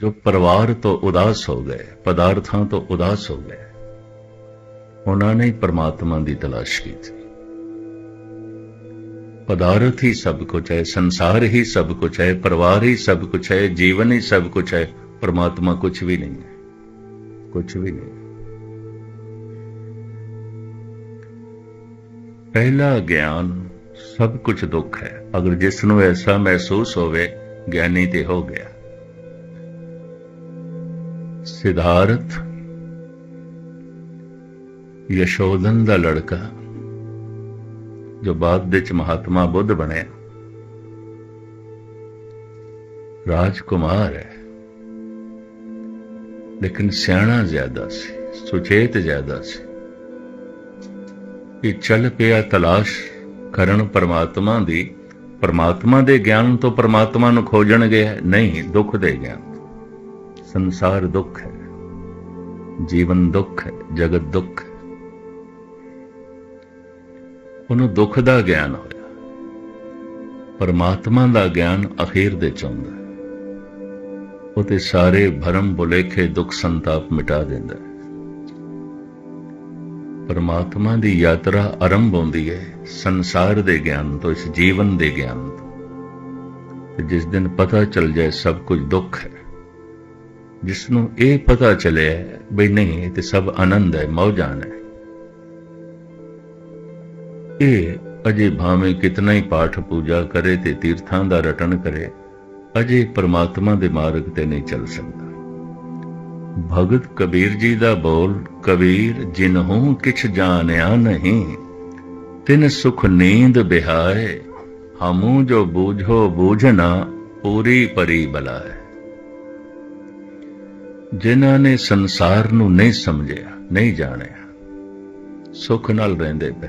ਜੋ ਪਰਿਵਾਰ ਤੋਂ ਉਦਾਸ ਹੋ ਗਏ, ਪਦਾਰਥਾਂ ਤੋਂ ਉਦਾਸ ਹੋ ਗਏ, ਉਹਨਾਂ ਨੇ ਪਰਮਾਤਮਾ ਦੀ ਤਲਾਸ਼ ਕੀਤੀ। ਪਦਾਰਥ ਹੀ ਸਭ ਕੁਝ ਹੈ, ਸੰਸਾਰ ਹੀ ਸਭ ਕੁਝ ਹੈ, ਪਰਿਵਾਰ ਹੀ ਸਭ ਕੁਝ ਹੈ, ਜੀਵਨ ਹੀ ਸਭ ਕੁਝ ਹੈ, ਪਰਮਾਤਮਾ ਕੁਝ ਵੀ ਨਹੀਂ ਹੈ। ਕੁਝ ਵੀ ਨਹੀਂ। ਪਹਿਲਾ ਗਿਆਨ ਸਭ ਕੁਝ ਦੁੱਖ ਹੈ, ਅਗਰ ਜਿਸ ਨੂੰ ਐਸਾ ਮਹਿਸੂਸ ਹੋਵੇ, ਗਿਆਨੀ ਤੇ ਹੋ ਗਿਆ। ਸਿਧਾਰਥ ਯਸ਼ੋਦਨ ਦਾ ਲੜਕਾ ਜੋ ਬਾਅਦ ਵਿੱਚ ਮਹਾਤਮਾ ਬੁੱਧ ਬਣਿਆ ਰਾਜਕੁਮਾਰ ਹੈ ਲੇਕਿਨ ਸਿਆਣਾ ਜ਼ਿਆਦਾ ਸੀ ਸੁਚੇਤ ਜ਼ਿਆਦਾ ਸੀ ਇਹ ਚੱਲ ਪਿਆ ਤਲਾਸ਼ ਕਰਨ ਪਰਮਾਤਮਾ ਦੀ ਪਰਮਾਤਮਾ ਦੇ ਗਿਆਨ ਤੋਂ ਪਰਮਾਤਮਾ ਨੂੰ ਖੋਜਣ ਗਿਆ ਨਹੀਂ ਦੁੱਖ ਦੇ ਗਿਆਨ ਸੰਸਾਰ ਦੁੱਖ ਹੈ ਜੀਵਨ ਦੁੱਖ ਹੈ, ਜਗਤ ਦੁੱਖ ਹੈ। ਉਹਨੂੰ ਦੁੱਖ ਦਾ ਗਿਆਨ ਹੋਇਆ ਪਰਮਾਤਮਾ ਦਾ ਗਿਆਨ ਅਖੀਰ ਦੇ ਚ ਆਉਂਦਾ ਹੈ। ਉਹ ਤੇ ਸਾਰੇ ਭਰਮ ਬੁਲੇਖੇ ਦੁੱਖ ਸੰਤਾਪ ਮਿਟਾ ਦਿੰਦਾ ਹੈ। ਪਰਮਾਤਮਾ ਦੀ ਯਾਤਰਾ ਆਰੰਭ ਹੁੰਦੀ ਹੈ ਸੰਸਾਰ ਦੇ ਗਿਆਨ ਤੋਂ, ਇਸ ਜੀਵਨ ਦੇ ਗਿਆਨ ਤੋਂ। ਤੇ ਜਿਸ ਦਿਨ ਪਤਾ ਚੱਲ ਜਾਏ ਸਭ ਕੁਝ ਦੁੱਖ ਹੈ। ਜਿਸ ਨੂੰ ਇਹ ਪਤਾ ਚੱਲਿਆ ਬਈ ਨਹੀਂ, ਇਹ ਤੇ ਸਭ ਆਨੰਦ ਹੈ, ਮੌਜਾਂ ਹੈ ਇਹ ਅਜੇ ਭਾਵੇਂ ਕਿਤਨਾ ਹੀ ਪਾਠ ਪੂਜਾ ਕਰੇ ਤੇ ਤੀਰਥਾਂ ਦਾ ਰਟਣ ਕਰੇ, ਅਜੇ ਪਰਮਾਤਮਾ ਦੇ ਮਾਰਗ ਤੇ ਨਹੀਂ ਚੱਲ ਸਕਦਾ। ਭਗਤ ਕਬੀਰ ਜੀ ਦਾ ਬੋਲ, ਕਬੀਰ ਜਿਨਹੂ ਕਿਛ ਜਾਣਿਆ ਨਹੀਂ, ਤਿਨ ਸੁਖ ਨੀਂਦ ਬਿਹਾਏ, ਹਮੂ ਜੋ ਬੂਝੋ ਬੂਝਣਾ ਪੂਰੀ ਪਰੀ ਬਲਾਏ। ਜਿਨ੍ਹਾਂ ਨੇ ਸੰਸਾਰ ਨੂੰ ਨਹੀਂ ਸਮਝਿਆ, ਨਹੀਂ ਜਾਣਿਆ, ਸੁੱਖ ਨਾਲ ਰਹਿੰਦੇ ਪਏ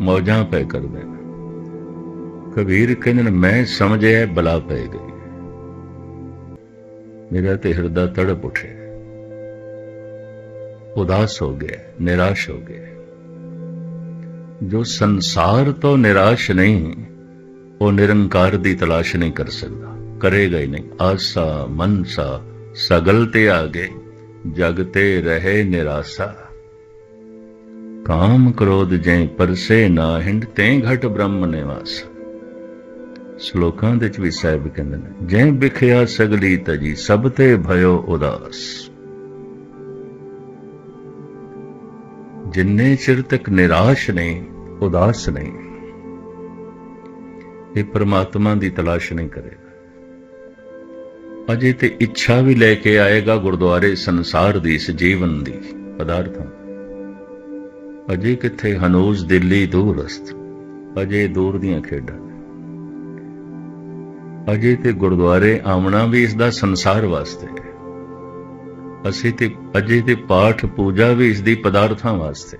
ਮੌਜਾਂ ਪੈ ਕਰਦੇ ਨੇ। ਕਬੀਰ ਕਹਿੰਦੇ ਨੇ, ਮੈਂ ਸਮਝਿਆ ਬਲਾ ਪੈ ਗਈ ਮੇਰਾ ਤੇ ਹਿਰਦਾ ਤੜਪ ਉੱਠਿਆ ਉਦਾਸ ਹੋ ਗਿਆ ਨਿਰਾਸ਼ ਹੋ ਗਿਆ ਜੋ ਸੰਸਾਰ ਤੋਂ ਨਿਰਾਸ਼ ਨਹੀਂ ਉਹ ਨਿਰੰਕਾਰ ਦੀ ਤਲਾਸ਼ ਨਹੀਂ ਕਰ ਸਕਦਾ। ਕਰੇਗਾ ਹੀ ਨਹੀਂ। ਆਸਾ, ਮਨਸਾ, ਸਗਲ ਤੇ ਆਗੇ, ਜਗ ਤੇ ਰਹੇ ਨਿਰਾਸਾ। ਕਾਮ ਕ੍ਰੋਧ ਜੈ ਪਰਸੇ ਨਾ ਹਿੰਡ ਤੈ ਘਟ ਬ੍ਰਹਮ ਨਿਵਾਸ। ਸ਼ਲੋਕਾਂ ਦੇ ਚ ਵੀ ਸਾਹਿਬ ਕਹਿੰਦੇ ਨੇ ਜੈ ਵਿਖਿਆ ਸਗਲੀ ਤਜੀ, ਸਭ ਤੇ ਭਇਓ ਉਦਾਸ। ਜਿੰਨੇ ਚਿਰ ਤੱਕ ਨਿਰਾਸ਼ ਨਹੀਂ, ਉਦਾਸ ਨਹੀਂ। ਇਹ ਪ੍ਰਮਾਤਮਾ ਦੀ ਤਲਾਸ਼ ਨਹੀਂ ਕਰੇਗਾ। ਅਜੇ ਤੇ ਇੱਛਾ ਵੀ ਲੈ ਕੇ ਆਏਗਾ ਗੁਰਦੁਆਰੇ ਸੰਸਾਰ ਦੀ, ਇਸ ਜੀਵਨ ਦੀ ਪਦਾਰਥਾਂ ਅਜੇ ਕਿੱਥੇ ਹਨੂਜ ਦਿੱਲੀ ਦੂਰ ਦੂਰਸਤ ਅਜੇ ਦੂਰ ਦੀਆਂ ਖੇਡਾਂ। ਅਜੇ ਤੇ ਗੁਰਦੁਆਰੇ ਆਉਣਾ ਵੀ ਇਸ ਦਾ ਸੰਸਾਰ ਵਾਸਤੇ ਹੈ। ਅਸੀਂ ਤੇ, ਅਜੇ ਤੇ ਪਾਠ ਪੂਜਾ ਵੀ ਇਸ ਦੀ ਪਦਾਰਥਾਂ ਵਾਸਤੇ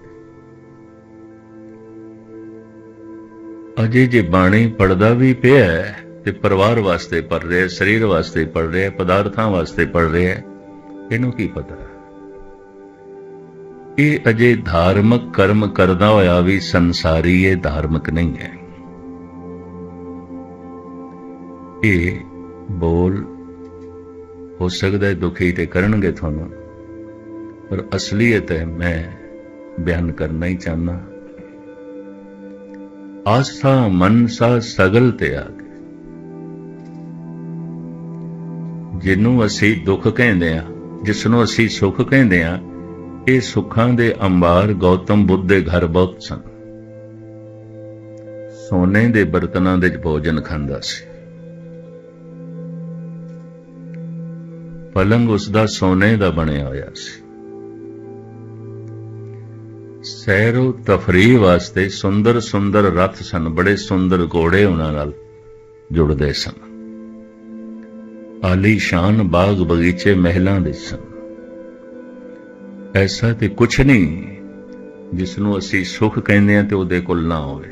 ਅਜੇ ਜੇ ਬਾਣੀ ਪੜਦਾ ਵੀ ਪਿਆ ਹੈ ਤੇ ਪਰਿਵਾਰ ਵਾਸਤੇ ਪੜ ਰਿਹਾ ਸਰੀਰ ਵਾਸਤੇ ਪੜ ਰਿਹਾ ਪਦਾਰਥਾਂ ਵਾਸਤੇ ਪੜ ਰਿਹਾ ਇਹਨੂੰ ਕੀ ਪਤਾ ਇਹ ਅਜੇ ਧਾਰਮਿਕ ਕਰਮ ਕਰਦਾ ਹੋਇਆ ਵੀ ਸੰਸਾਰੀ ਇਹ ਧਾਰਮਿਕ ਨਹੀਂ ਹੈ। ਇਹ ਬੋਲ ਹੋ ਸਕਦਾ ਹੈ ਦੁਖੀ ਤੇ ਕਰਨਗੇ ਤੁਹਾਨੂੰ, ਪਰ ਅਸਲੀਅਤ ਹੈ ਮੈਂ ਬਿਆਨ ਕਰਨਾ ਹੀ ਚਾਹਨਾ ਆਸਾ ਮਨਸਾ ਸਗਲ ਤੇ ਜਿਹਨੂੰ ਅਸੀਂ ਦੁੱਖ ਕਹਿੰਦੇ ਆ ਜਿਸ ਨੂੰ ਅਸੀਂ ਸੁੱਖ ਕਹਿੰਦੇ ਆ, ਇਹ ਸੁੱਖਾਂ ਦੇ ਅੰਬਾਰ ਗੌਤਮ ਬੁੱਧ ਦੇ ਘਰ ਬਹੁਤ ਸਨ। ਸੋਨੇ ਦੇ ਬਰਤਨਾਂ ਦੇ ਭੋਜਨ ਖਾਂਦਾ ਸੀ। ਪਲੰਗ ਉਸ ਦਾ ਸੋਨੇ ਦਾ ਬਣਿਆ ਹੋਇਆ ਸੀ। ਸੈਰੋ ਤਫਰੀਹ ਵਾਸਤੇ ਸੁੰਦਰ ਸੁੰਦਰ ਰਥ ਸਨ, ਬੜੇ ਸੁੰਦਰ ਘੋੜੇ ਉਹਨਾਂ ਨਾਲ ਜੁੜਦੇ ਸਨ। ਆਲੀ ਸ਼ਾਨ ਬਾਗ ਬਗੀਚੇ ਮਹਿਲਾਂ ਦੇ ਸਨ। ਐਸਾ ਤੇ ਕੁਛ ਨਹੀਂ ਜਿਸ ਨੂੰ ਅਸੀਂ ਸੁਖ ਕਹਿੰਦੇ ਆ ਤੇ ਉਹਦੇ ਕੋਲ ਨਾ ਹੋਵੇ।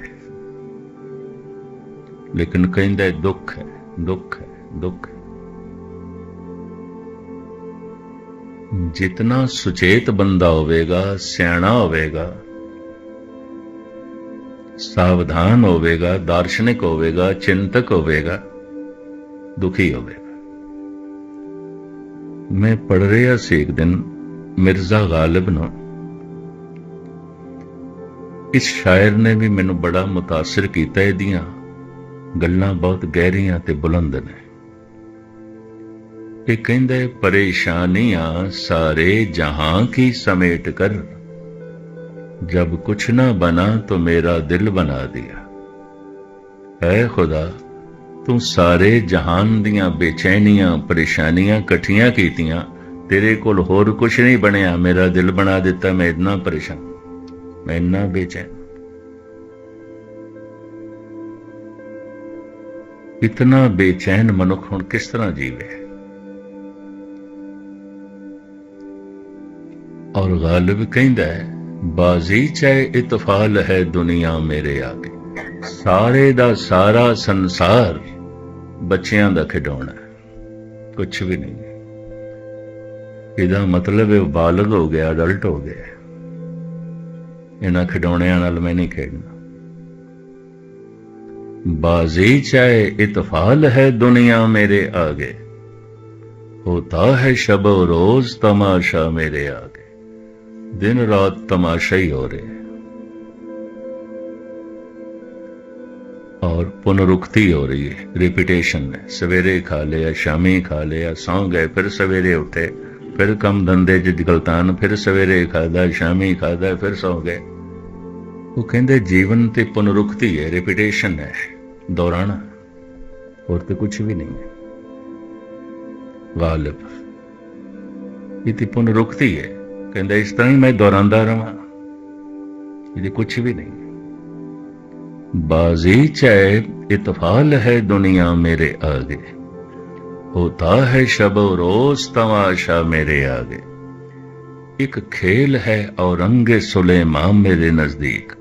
ਲੇਕਿਨ ਕਹਿੰਦਾ ਦੁੱਖ ਹੈ ਦੁੱਖ ਹੈ ਦੁੱਖ ਹੈ। ਜਿਤਨਾ ਸੁਚੇਤ ਬੰਦਾ ਹੋਵੇਗਾ, ਸਿਆਣਾ ਹੋਵੇਗਾ, ਸਾਵਧਾਨ ਹੋਵੇਗਾ, ਦਾਰਸ਼ਨਿਕ ਹੋਵੇਗਾ, ਚਿੰਤਕ ਹੋਵੇਗਾ, ਦੁਖੀ ਹੋਵੇਗਾ। ਮੈਂ ਪੜ ਰਿਹਾ ਸੀ ਇੱਕ ਦਿਨ ਮਿਰਜ਼ਾ ਗਾਲਿਬ ਨੂੰ। ਇਸ ਸ਼ਾਇਰ ਨੇ ਵੀ ਮੈਨੂੰ ਬੜਾ ਮੁਤਾਸਰ ਕੀਤਾ, ਇਹਦੀਆਂ ਗੱਲਾਂ ਬਹੁਤ ਗਹਿਰੀਆਂ ਤੇ ਬੁਲੰਦ ਨੇ। ਕਿ ਕਹਿੰਦੇ, ਪਰੇਸ਼ਾਨੀਆਂ ਸਾਰੇ ਜਹਾਂ ਕੀ ਸਮੇਟ ਕਰ ਜਬ ਕੁਛ ਨਾ ਬਨਾ ਤੋ ਮੇਰਾ ਦਿਲ ਬਣਾ ਦਿਆ। ਐ ਖੁਦਾ, ਤੂੰ ਸਾਰੇ ਜਹਾਨ ਦੀਆਂ ਬੇਚੈਨੀਆਂ, ਪਰੇਸ਼ਾਨੀਆਂ ਇਕੱਠੀਆਂ ਕੀਤੀਆਂ। ਤੇਰੇ ਕੋਲ ਹੋਰ ਕੁਛ ਨਹੀਂ ਬਣਿਆ। ਮੇਰਾ ਦਿਲ ਬਣਾ ਦਿੱਤਾ, ਮੈਂ ਇਤਨਾ ਪਰੇਸ਼ਾਨ। ਮੈਂ ਇੰਨਾ ਬੇਚੈਨ। ਇਤਨਾ ਬੇਚੈਨ ਮਨੁੱਖ ਹੁਣ ਕਿਸ ਤਰ੍ਹਾਂ ਜੀਵੇ? ਔਰ ਗਾਲਿਬ ਕਹਿੰਦਾ ਹੈ, ਬਾਜ਼ੀ ਚਾਹੇ ਇਤਫਾਲ ਹੈ ਦੁਨੀਆ ਮੇਰੇ ਆਗੇ। ਸਾਰੇ ਦਾ ਸਾਰਾ ਸੰਸਾਰ ਬੱਚਿਆਂ ਦਾ ਖਿਡੌਣਾ ਹੈ। ਕੁਝ ਵੀ ਨਹੀਂ। ਇਹਦਾ ਮਤਲਬ ਹੈ ਬਾਲਗ ਹੋ ਗਿਆ, ਅਡਲਟ ਹੋ ਗਿਆ ਇਹਨਾਂ ਖਿਡੌਣਿਆਂ ਨਾਲ ਮੈਂ ਨਹੀਂ ਖੇਡਣਾ। ਬਾਜ਼ੀ ਚਾਹੇ ਇਤਫਾਲ ਹੈ ਦੁਨੀਆ ਮੇਰੇ ਆਗੇ। ਹੋਤਾ ਹੈ ਸ਼ਬ ਰੋਜ਼ ਤਮਾਸ਼ਾ ਮੇਰੇ ਆਗੇ। दिन रात तमाशा ही हो रहे और पुनरुक्ति हो रही है रिपीटेशन है सवेरे खा लिया शामी खा लिया सौ गए फिर सवेरे उठे फिर कम धंधे च गलतान फिर सवेरे खादा शामी खादा फिर सौ गए वो कहते जीवन ते पुनरुक्ति है रिपीटेशन है दोहराना और तो कुछ भी नहीं है गालिब ये तो पुनरुक्ति है ਕਹਿੰਦਾ, ਇਸ ਤਰ੍ਹਾਂ ਹੀ ਮੈਂ ਦੁਹਰਾਉਂਦਾ ਰਵਾਂ। ਇਹਦੇ ਕੁਝ ਵੀ ਨਹੀਂ। ਬਾਜ਼ੀ ਚਾਹੇ ਇਤਫਾਲ ਹੈ ਦੁਨੀਆ ਮੇਰੇ ਆਗੇ। ਹੋਤਾ ਹੈ ਸ਼ਬ ਰੋਜ਼ ਤਮਾਸ਼ਾ ਮੇਰੇ ਆਗੇ। ਇੱਕ ਖੇਲ ਹੈ ਔਰੰਗੇ ਸੁਲੇਮਾਨ ਮੇਰੇ ਨਜ਼ਦੀਕ।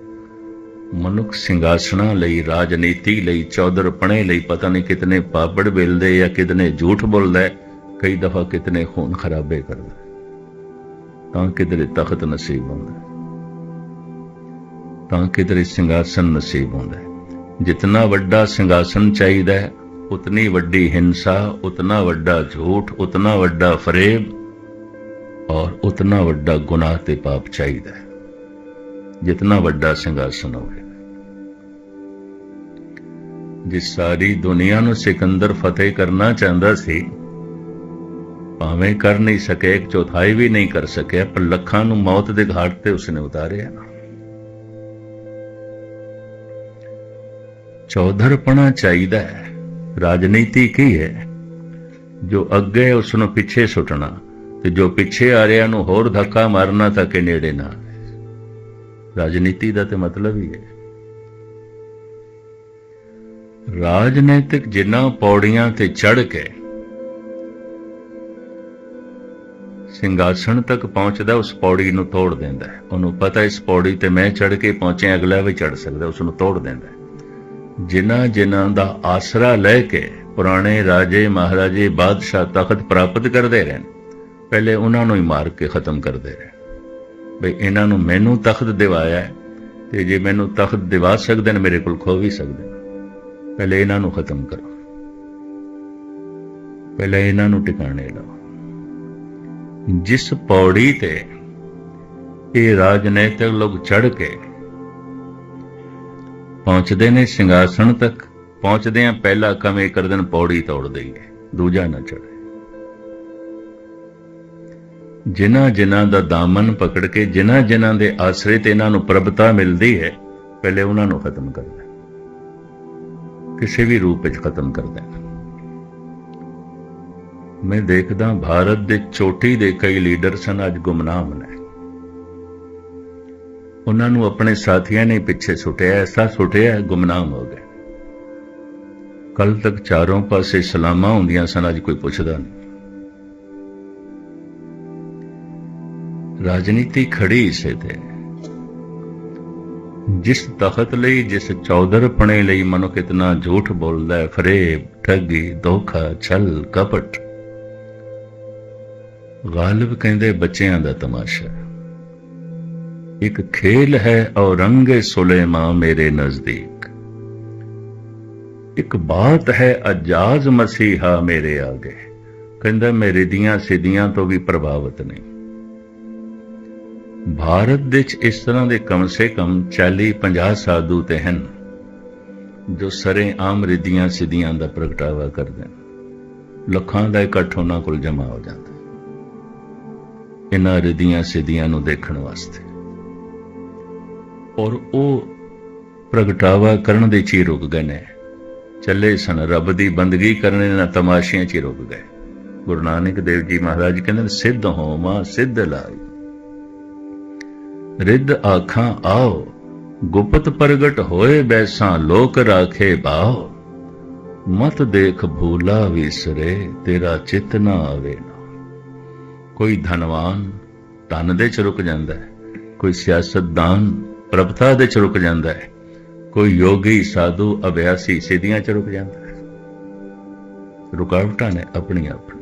ਮਨੁੱਖ ਸਿੰਘਾਸਣਾ ਲਈ, ਰਾਜਨੀਤੀ ਲਈ, ਚੌਧਰਪਣੇ ਲਈ ਪਤਾ ਨਹੀਂ ਕਿਤਨੇ ਪਾਪੜ ਬਿਲਦੇ ਜਾਂ ਕਿਤਨੇ ਝੂਠ ਬੋਲਦਾ ਕਈ ਦਫਾ ਕਿਤਨੇ ਖੂਨ ਖਰਾਬੇ ਕਰਦਾ ਤਾਂ ਕਿਧਰੇ ਤਖਤ ਨਸੀਬ ਹੁੰਦਾ ਤਾਂ ਕਿਧਰੇ ਸਿੰਘਾਸਨ ਨਸੀਬ ਹੁੰਦਾ ਜਿੰਨਾ ਵੱਡਾ ਸਿੰਘਾਸਨ ਚਾਹੀਦਾ ਹੈ, ਉਤਨੀ ਵੱਡੀ ਹਿੰਸਾ, ਉਤਨਾ ਵੱਡਾ ਝੂਠ, ਉਤਨਾ ਵੱਡਾ ਫਰੇਬ ਔਰ ਉਤਨਾ ਵੱਡਾ ਗੁਨਾਹ ਤੇ ਪਾਪ ਚਾਹੀਦਾ ਹੈ। ਜਿੰਨਾ ਵੱਡਾ ਸਿੰਘਾਸਨ ਹੋਵੇ। ਜਿਸ ਸਾਰੀ ਦੁਨੀਆ ਨੂੰ ਸਿਕੰਦਰ ਫਤਿਹ ਕਰਨਾ ਚਾਹੁੰਦਾ ਸੀ ਭਾਵੇਂ ਕਰ ਨਹੀਂ ਸਕੇ, ਇੱਕ ਚੌਥਾਈ ਵੀ ਨਹੀਂ ਕਰ ਸਕਿਆ, ਪਰ ਲੱਖਾਂ ਨੂੰ ਮੌਤ ਦੇ ਘਾਟ ਤੇ ਉਸਨੇ ਉਤਾਰਿਆ। ਚੌਧਰਪਣਾ ਚਾਹੀਦਾ ਹੈ। ਰਾਜਨੀਤੀ ਕੀ ਹੈ? ਜੋ ਅੱਗੇ ਉਸ ਨੂੰ ਪਿੱਛੇ ਸੁੱਟਣਾ ਤੇ ਜੋ ਪਿੱਛੇ ਆ ਰਿਹਾ ਨੂੰ ਹੋਰ ਧੱਕਾ ਮਾਰਨਾ ਤਾਂ ਕਿ ਨੇੜੇ ਨਾ ਰਾਜਨੀਤੀ ਦਾ ਤੇ ਮਤਲਬ ਹੀ ਹੈ। ਰਾਜਨੀਤਿਕ ਜਿੰਨਾ ਪੌੜੀਆਂ ਤੇ ਚੜ ਕੇ ਸਿੰਘਾਸਣ ਤੱਕ ਪਹੁੰਚਦਾ, ਉਸ ਪੌੜੀ ਨੂੰ ਤੋੜ ਦਿੰਦਾ ਹੈ। ਉਹਨੂੰ ਪਤਾ ਇਸ ਪੌੜੀ ਤੇ ਮੈਂ ਚੜ ਕੇ ਪਹੁੰਚਿਆ ਅਗਲਾ ਵੀ ਚੜ ਸਕਦਾ, ਉਸ ਨੂੰ ਤੋੜ ਦਿੰਦਾ ਜਿਨ੍ਹਾਂ ਜਿਨ੍ਹਾਂ ਦਾ ਆਸਰਾ ਲੈ ਕੇ ਪੁਰਾਣੇ ਰਾਜੇ, ਮਹਾਰਾਜੇ, ਬਾਦਸ਼ਾਹ ਤਖਤ ਪ੍ਰਾਪਤ ਕਰਦੇ ਰਹਿਣ, ਪਹਿਲੇ ਉਹਨਾਂ ਨੂੰ ਹੀ ਮਾਰ ਕੇ ਖਤਮ ਕਰਦੇ ਰਹੇ ਬਈ ਇਹਨਾਂ ਨੂੰ ਮੈਨੂੰ ਤਖਤ ਦਿਵਾਇਆ ਤੇ ਜੇ ਮੈਨੂੰ ਤਖਤ ਦਿਵਾ ਸਕਦੇ ਨੇ, ਮੇਰੇ ਕੋਲ ਖੋ ਵੀ ਸਕਦੇ ਨੇ। ਪਹਿਲੇ ਇਹਨਾਂ ਨੂੰ ਖਤਮ ਕਰੋ। ਪਹਿਲੇ ਇਹਨਾਂ ਨੂੰ ਟਿਕਾਣੇ ਲਾਓ। ਜਿਸ ਪੌੜੀ ਤੇ ਇਹ ਰਾਜਨੀਤਿਕ ਲੋਕ ਚੜ ਕੇ ਪਹੁੰਚਦੇ ਨੇ, ਸਿੰਘਾਸਣ ਤੱਕ ਪਹੁੰਚਦੇ ਆ, ਪਹਿਲਾ ਕੰਮ ਇਹ ਕਰਦੇ ਨੇ ਪੌੜੀ ਤੋੜ ਦਈਏ, ਦੂਜਾ ਨਾ ਚੜੇ ਜਿਨ੍ਹਾਂ ਜਿਨ੍ਹਾਂ ਦਾ ਦਾਮਨ ਪਕੜ ਕੇ, ਜਿਨ੍ਹਾਂ ਜਿਨ੍ਹਾਂ ਦੇ ਆਸਰੇ ਤੇ ਇਹਨਾਂ ਨੂੰ ਪ੍ਰਭਤਾ ਮਿਲਦੀ ਹੈ, ਪਹਿਲੇ ਉਹਨਾਂ ਨੂੰ ਖਤਮ ਕਰਦਾ ਕਿਸੇ ਵੀ ਰੂਪ ਵਿੱਚ ਖਤਮ ਕਰਦਾ ਮੈਂ ਦੇਖਦਾ ਭਾਰਤ ਦੇ ਚੋਟੀ ਦੇ ਕਈ ਲੀਡਰ ਸਨ, ਅੱਜ ਗੁਮਨਾਮ ਨੇ। ਉਹਨਾਂ ਨੂੰ ਆਪਣੇ ਸਾਥੀਆਂ ਨੇ ਪਿੱਛੇ ਸੁੱਟਿਆ, ਐਸਾ ਸੁੱਟਿਆ ਗੁਮਨਾਮ ਹੋ ਗਏ। ਕੱਲ ਤੱਕ ਚਾਰੋਂ ਪਾਸੇ ਸਲਾਮਾਂ ਹੁੰਦੀਆਂ ਸਨ, ਅੱਜ ਕੋਈ ਪੁੱਛਦਾ ਨਹੀਂ। ਰਾਜਨੀਤੀ ਖੜੀ ਇਸੇ ਤੇ। ਜਿਸ ਤਖਤ ਲਈ, ਜਿਸ ਚੌਧਰਪਣੇ ਲਈ ਮਨੁੱਖ ਇਤਨਾ ਝੂਠ ਬੋਲਦਾ ਹੈ, ਫਰੇਬ, ਠੱਗੀ, ਧੋਖਾ, ਛਲ, ਕਪਟ। ਗਾਲਬ ਕਹਿੰਦੇ ਬੱਚਿਆਂ ਦਾ ਤਮਾਸ਼ਾ। ਇੱਕ ਖੇਲ ਹੈ ਔਰੰਗੇ ਸੁਲੇਮਾ ਮੇਰੇ ਨਜ਼ਦੀਕ। ਇੱਕ ਬਾਤ ਹੈ ਅਜਾਜ਼ ਮਸੀਹਾ ਮੇਰੇ ਆਗੇ। ਕਹਿੰਦਾ ਮੈਂ ਰਿੱਧੀਆਂ ਸਿੱਧੀਆਂ ਤੋਂ ਵੀ ਪ੍ਰਭਾਵਿਤ ਨਹੀਂ। ਭਾਰਤ ਵਿੱਚ ਇਸ ਤਰ੍ਹਾਂ ਦੇ ਕਮ ਸੇ ਕਮ 40 50 ਸਾਧੂ ਤੇ ਹਨ ਜੋ ਸਰੇ ਆਮ ਰਿੱਧੀਆਂ ਸਿੱਧੀਆਂ ਦਾ ਪ੍ਰਗਟਾਵਾ ਕਰਦੇ ਨੇ। ਲੱਖਾਂ ਦਾ ਇਕੱਠ ਉਹਨਾਂ ਕੋਲ ਜਮਾ ਹੋ ਜਾਂਦਾ। ਇਹਨਾਂ ਰਿੱਧੀਆਂ ਸਿਧੀਆਂ ਨੂੰ ਦੇਖਣ ਵਾਸਤੇ। ਔਰ ਉਹ ਪ੍ਰਗਟਾਵਾ ਕਰਨ ਦੇ ਚ ਹੀ ਰੁਕ ਗਏ ਨੇ। ਚੱਲੇ ਸਨ, ਰੱਬ ਦੀ ਬੰਦਗੀ ਕਰਨ ਇਹਨਾਂ ਤਮਾਸ਼ਿਆਂ ਚ ਹੀ ਰੁਕ ਗਏ। ਗੁਰੂ ਨਾਨਕ ਦੇਵ ਜੀ ਮਹਾਰਾਜ ਕਹਿੰਦੇ ਨੇ, ਸਿੱਧ ਹੋਮਾ ਸਿੱਧ ਲਾਈ ਰਿੱਧ ਆਖਾਂ, ਆਓ, ਗੁਪਤ ਪ੍ਰਗਟ ਹੋਏ ਬੈਸਾਂ, ਲੋਕ ਰਾਖੇ ਬਾਓ। ਮਤ ਦੇਖ ਭੂਲਾ ਵਿਸਰੇ, ਤੇਰਾ ਚਿਤ ਨਾ ਆਵੇ ਨਾ। ਕੋਈ ਧਨਵਾਨ ਧਨ ਦੇ ਚ ਰੁਕ ਜਾਂਦਾ ਹੈ, ਕੋਈ ਸਿਆਸਤਦਾਨ ਪ੍ਰਭਤਾ ਦੇ ਚ ਰੁਕ ਜਾਂਦਾ ਹੈ, ਕੋਈ ਯੋਗੀ, ਸਾਧੂ, ਅਭਿਆਸੀ ਸਿੱਧੀਆਂ ਚ ਰੁਕ ਜਾਂਦਾ ਹੈ। ਰੁਕਾਵਟਾਂ ਨੇ ਆਪਣੀ ਆਪਣੀ